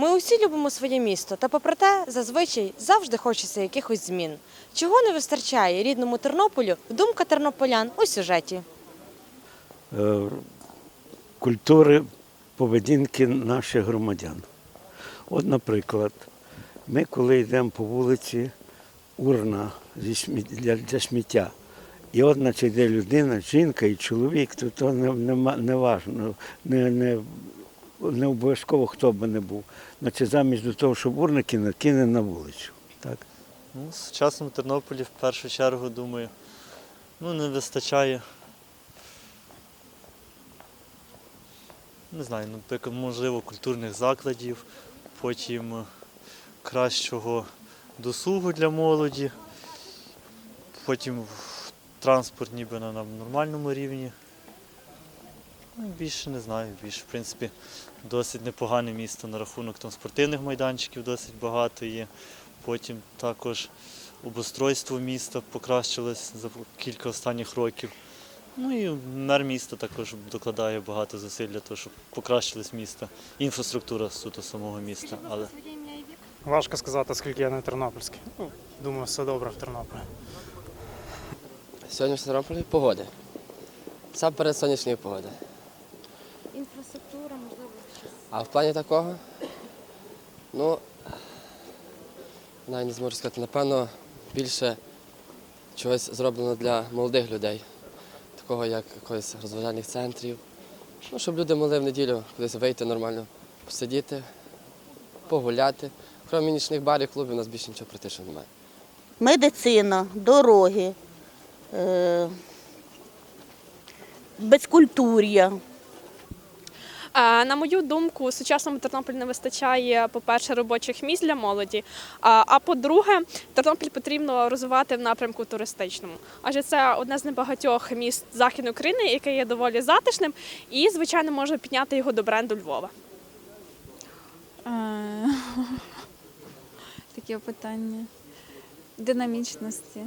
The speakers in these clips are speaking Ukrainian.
Ми усі любимо своє місто, та попри те, зазвичай завжди хочеться якихось змін. Чого не вистачає рідному Тернополю? Думка тернополян у сюжеті. е, культури поведінки наших громадян. От, наприклад, ми, коли йдемо по вулиці, урна для, сміття. І от, наче йде людина, жінка і чоловік, то, то не, не, не важно, не, не, не обов'язково хто би не був. Значить, замість до того, щоб урна кине, кине на вулицю. Так? Ну, в Тернополі в першу чергу, думаю, ну, не вистачає. Не знаю, ну, наприклад, можливо, культурних закладів, потім е, кращого досугу для молоді, потім транспорт ніби на нормальному рівні. Ну, більше не знаю, більше, в принципі, досить непогане місто на рахунок там, спортивних майданчиків досить багато є. Потім також обустройство міста покращилось за кілька останніх років. Ну і мер міста також докладає багато зусиль для того, щоб покращилось місто. Інфраструктура суто самого міста. Але Важко сказати, оскільки я не тернопільський. Ну, думаю, все добре в Тернополі. Сьогодні в Тернополі погоди. Сам перед сонячної погоди. А в плані такого, ну, навіть не зможу сказати, напевно, більше чогось зроблено для молодих людей, такого як якогось розважальних центрів. Ну, щоб люди могли в неділю кудись вийти нормально, посидіти, погуляти. Крім нічних барів, клубів, у нас більше нічого практично немає. медицина, дороги, е, безкультур'я. Е, На мою думку, сучасному Тернополі не вистачає, по-перше, робочих місць для молоді. А а по-друге, Тернопіль потрібно розвивати в напрямку туристичному. Адже це одне з небагатьох міст Західної України, яке є доволі затишним, і, звичайно, може підняти його до бренду Львова. Е, Таке питання. Динамічності.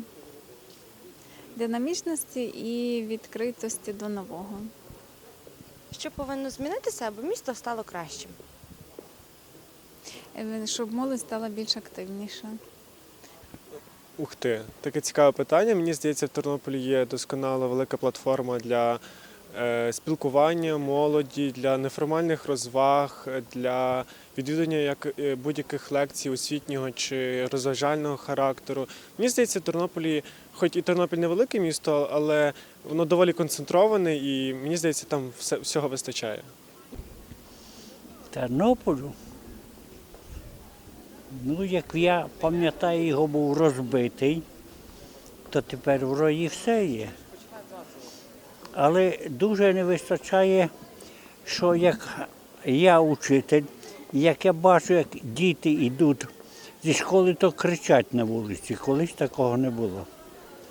Динамічності і відкритості до нового. Що повинно змінитися, аби місто стало кращим? Е, Щоб молодь стала більш активніша. Ух ти, таке цікаве питання. Мені здається, в Тернополі є досконала велика платформа для спілкування молоді, для неформальних розваг, для відвідування як е, будь-яких лекцій освітнього чи розважального характеру. Мені здається, в Тернополі, хоч і Тернопіль невелике місто, але воно доволі концентроване, і мені здається, там все, всього вистачає. Тернополю. Ну, як я пам'ятаю, його був розбитий, то тепер вроді все є. Але дуже не вистачає, що як я учитель, як я бачу, як діти йдуть зі школи, то кричать на вулиці. Колись такого не було.